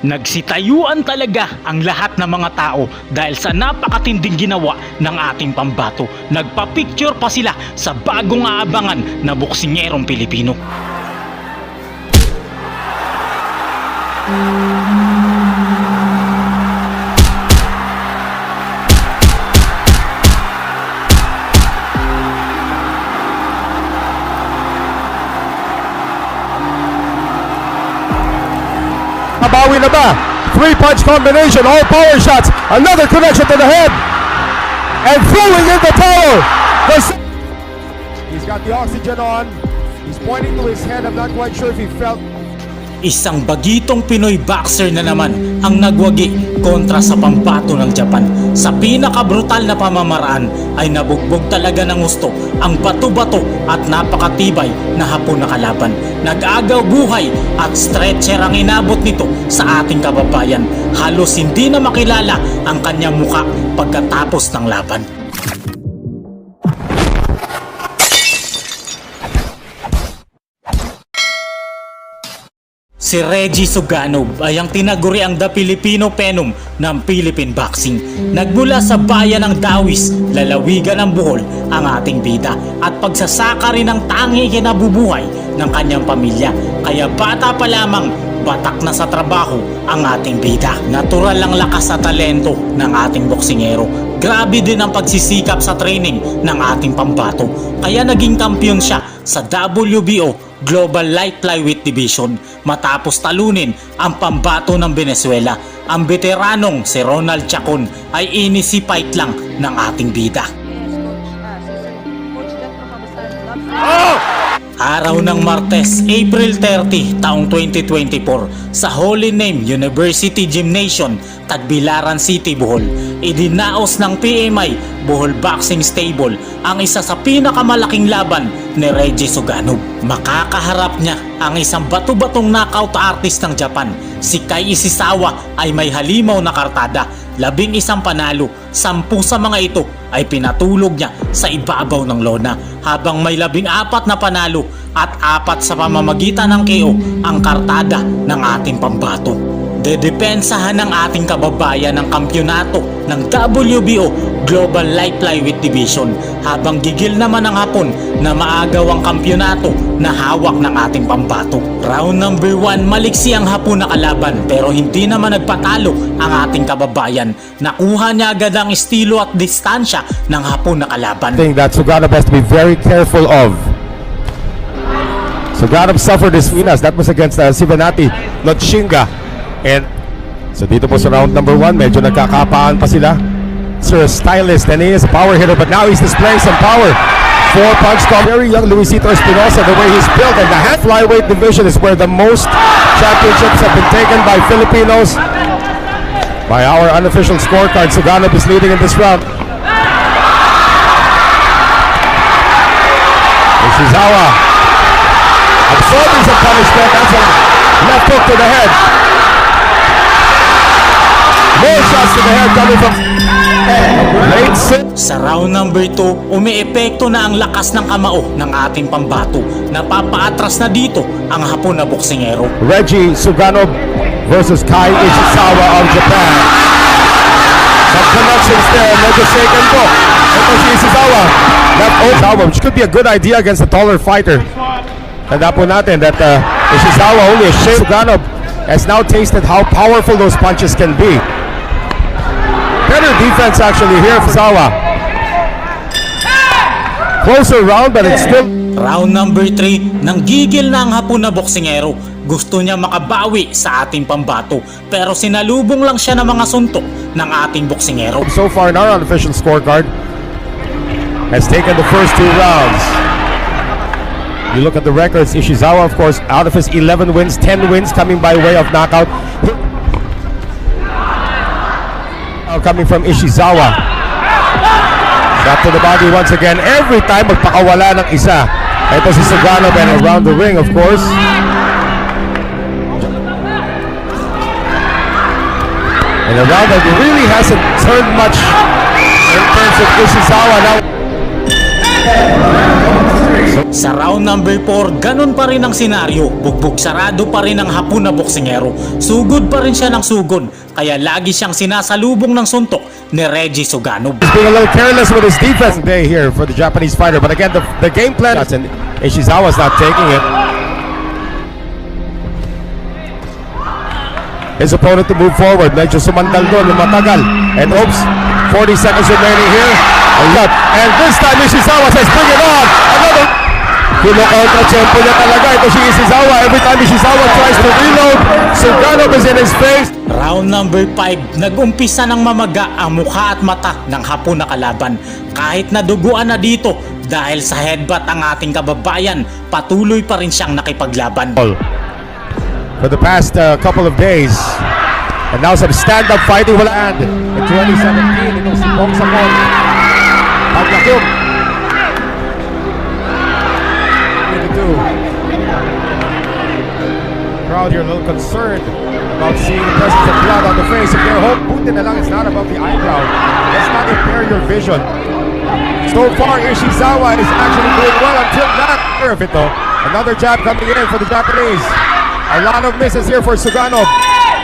Nagsitayuan talaga ang lahat ng mga tao dahil sa napakatinding ginawa ng ating pambato. Nagpa-picture pa sila sa bagong aabangan na boksingerong Pilipino. Ba? Three-punch combination, all power shots. Another connection to the head. And throwing in the s- He's got the oxygen on. He's pointing to his head. I'm not quite sure if he felt Isang bagitong Pinoy boxer na naman ang nagwagi kontra sa pambato ng Japan. Sa pinakabrutal na pamamaraan ay nabugbog talaga ng gusto ang bato-bato at napakatibay na hapon na kalaban. Nag-agaw buhay at stretcher ang inabot nito sa ating kababayan. Halos hindi na makilala ang kanyang muka pagkatapos ng laban. Si Reggie Suganov ay ang tinaguri ang The Filipino Penom ng Philippine Boxing. Nagmula sa bayan ng Dawis, lalawigan ng Bohol ang ating bida at pagsasaka rin ang tangi kinabubuhay ng kanyang pamilya. Kaya bata pa lamang batak na sa trabaho ang ating bida. Natural lang lakas sa talento ng ating boksingero. Grabe din ang pagsisikap sa training ng ating pambato. Kaya naging kampiyon siya sa WBO Global Light Flyweight Division matapos talunin ang pambato ng Venezuela. Ang veteranong si Ronald Chacon ay inisi lang ng ating bida. Araw ng Martes, April 30, taong 2024 sa Holy Name University Gymnasium, Tagbilaran City, Bohol. Idinaos ng PMI Bohol Boxing Stable ang isa sa pinakamalaking laban ni Reggie Suganov. Makakaharap niya ang isang bato-batong knockout artist ng Japan. Si Kai Isisawa ay may halimaw na kartada, labing isang panalo, sampu sa mga ito ay pinatulog niya sa ibabaw ng lona habang may labing apat na panalo at apat sa pamamagitan ng KO ang kartada ng ating pambato. Dedepensahan ng ating kababayan ng kampyonato ng WBO Global Light Flyweight Division habang gigil naman ang hapon na maagaw ang kampyonato na hawak ng ating pambato. Round number 1 maliksi ang hapon na kalaban pero hindi naman nagpatalo ang ating kababayan. Nakuha niya agad ang estilo at distansya ng hapon na kalaban. thing that Suganov has to be very careful of. Suganov suffered his winners. That was against uh, Sivanati Notshinga. And so dito po sa round number one, medyo nagkakapaan pa sila. Sir stylist and he is a power hitter but now he's displaying some power. Four punch call. Very young Luisito Espinosa, the way he's built. And the half flyweight division is where the most championships have been taken by Filipinos. By our unofficial scorecard, Suganov is leading in this round. Ishizawa absorbing some punishment. That's a left hook to the head. Shots to the head coming from. Sa round number 2, umiepekto na ang lakas ng kamao ng ating pambato. Napapaatras na dito ang hapon na boksingero. Reggie Suganov versus Kai Ishizawa of Japan. Some connections there. Medyo shaken po. Ito si Ishizawa. Left Ishizawa, which could be a good idea against a taller fighter. Tanda po natin that uh, Ishizawa only a shade. Suganov has now tasted how powerful those punches can be. Better defense actually here for Zawa. Closer round, but it's still Round number 3, nang gigil na ang hapon na boksingero. Gusto niya makabawi sa ating pambato pero sinalubong lang siya ng mga suntok ng ating boksingero. so far in our unofficial scorecard has taken the first two rounds. You look at the records, Ishizawa, of course, out of his 11 wins, 10 wins coming by way of knockout. Now coming from Ishizawa. Shot to the body once again. Every time magpakawala ng isa. Ito si Suganov and around the ring, of course. And a round that really hasn't turned much in terms of Ishizawa. Now, Sa round number 4, ganun pa rin ang senaryo. Bugbog sarado pa rin ang hapon na boksingero. Sugod pa rin siya ng sugod. Kaya lagi siyang sinasalubong ng suntok ni Reggie Suganov. He's being a little careless with his defense day here for the Japanese fighter. But again, the, the game plan and Ishizawa's not taking it. His opponent to move forward. Medyo sumandal doon, lumatagal. And oops, 40 seconds remaining here. And this time Ishizawa says, bring it on. Another. Kino-contra tempo niya talaga. Ito si Ishizawa. Every time Ishizawa tries to reload, Suganov is in his face. Round number 5, nag-umpisa ng mamaga ang mukha at mata ng hapon na kalaban. Kahit naduguan na dito dahil sa headbutt ang ating kababayan, patuloy pa rin siyang nakipaglaban. for the past uh, couple of days. And now some stand-up fighting will end. In 2017, itong si Bong Sapon. Paglakyog. Crowd here a little concerned about seeing the presence of blood on the face of their home. Buti na lang it's not above the eyebrow. Let's not impair your vision. So far, Ishizawa is actually doing well until that. Care of it though. Another jab coming in for the Japanese. A lot of misses here for Suganov.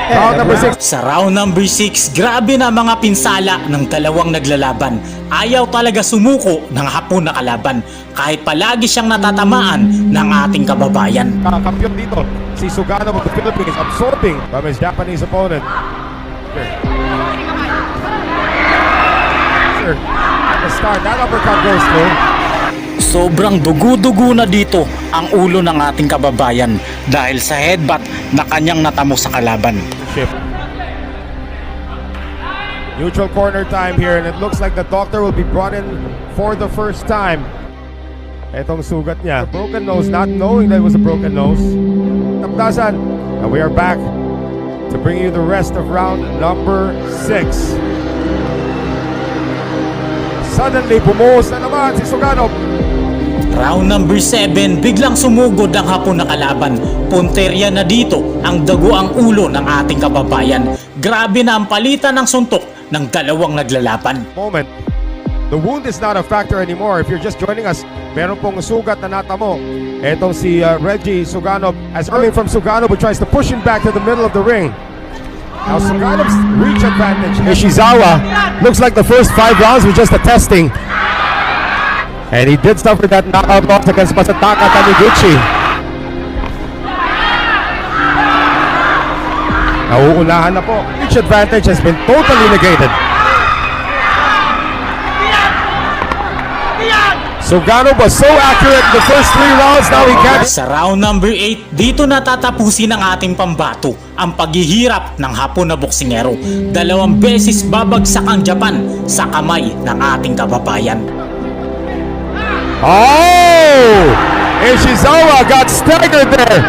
Round number six. Sa round number 6, grabe na mga pinsala ng dalawang naglalaban. Ayaw talaga sumuko ng hapon na kalaban kahit palagi siyang natatamaan ng ating kababayan. Kampiyon dito, si Suganov of the Philippines absorbing from his Japanese opponent. Sure. Sure. At the start, that uppercut goes through. Sobrang dugu-dugo na dito ang ulo ng ating kababayan dahil sa headbutt na kanyang natamo sa kalaban. Neutral corner time here and it looks like the doctor will be brought in for the first time. Etong sugat niya. Broken nose, not knowing that it was a broken nose. Tapdasan. And we are back to bring you the rest of round number six. Suddenly, bumuhos na naman si Suganov. Round number 7, biglang sumugod ang hapon na kalaban. Punterya na dito ang dago ang ulo ng ating kababayan. Grabe na ang palitan ng suntok ng dalawang naglalaban. moment. The wound is not a factor anymore. If you're just joining us, meron pong sugat na natamo. Etong si uh, Reggie Suganov as coming from Suganov who tries to push him back to the middle of the ring. Now Suganov's reach advantage. Ishizawa looks like the first five rounds were just a testing. And he did suffer that knockout loss against Masataka Taniguchi. Nauunahan na po. Reach advantage has been totally negated. Suganov was so accurate in the first three rounds, now he can't. Sa round number 8, dito natatapusin ang ating pambato, ang paghihirap ng hapon na boksingero. Dalawang beses babagsak ang Japan sa kamay ng ating kababayan. Oh! Ishizawa got staggered there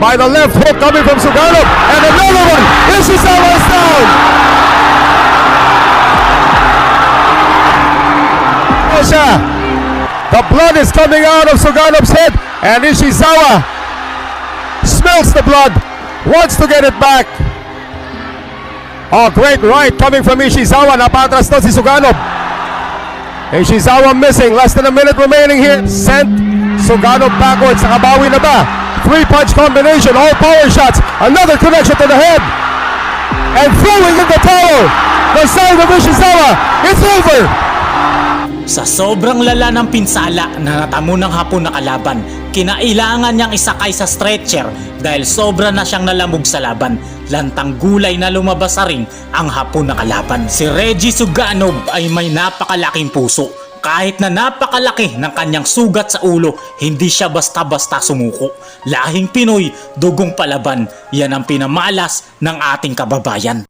by the left hook coming from Sugano. And another one! Ishizawa is down! The blood is coming out of Suganov's head. And Ishizawa smells the blood, wants to get it back. Oh, great right coming from Ishizawa. Napatras to si Suganov. Ishizawa missing. Less than a minute remaining here. Sent Sugano backwards. Nakabawi na ba? Three-punch combination. All power shots. Another connection to the head. And throwing in the towel. The side of Ishizawa. It's over. Sa sobrang lala ng pinsala na natamo ng hapon na kalaban, kinailangan niyang isakay sa stretcher dahil sobra na siyang nalamog sa laban. Lantang gulay na lumabas sa ring ang hapon na kalaban. Si Reggie Suganov ay may napakalaking puso. Kahit na napakalaki ng kanyang sugat sa ulo, hindi siya basta-basta sumuko. Lahing Pinoy, dugong palaban, yan ang pinamalas ng ating kababayan.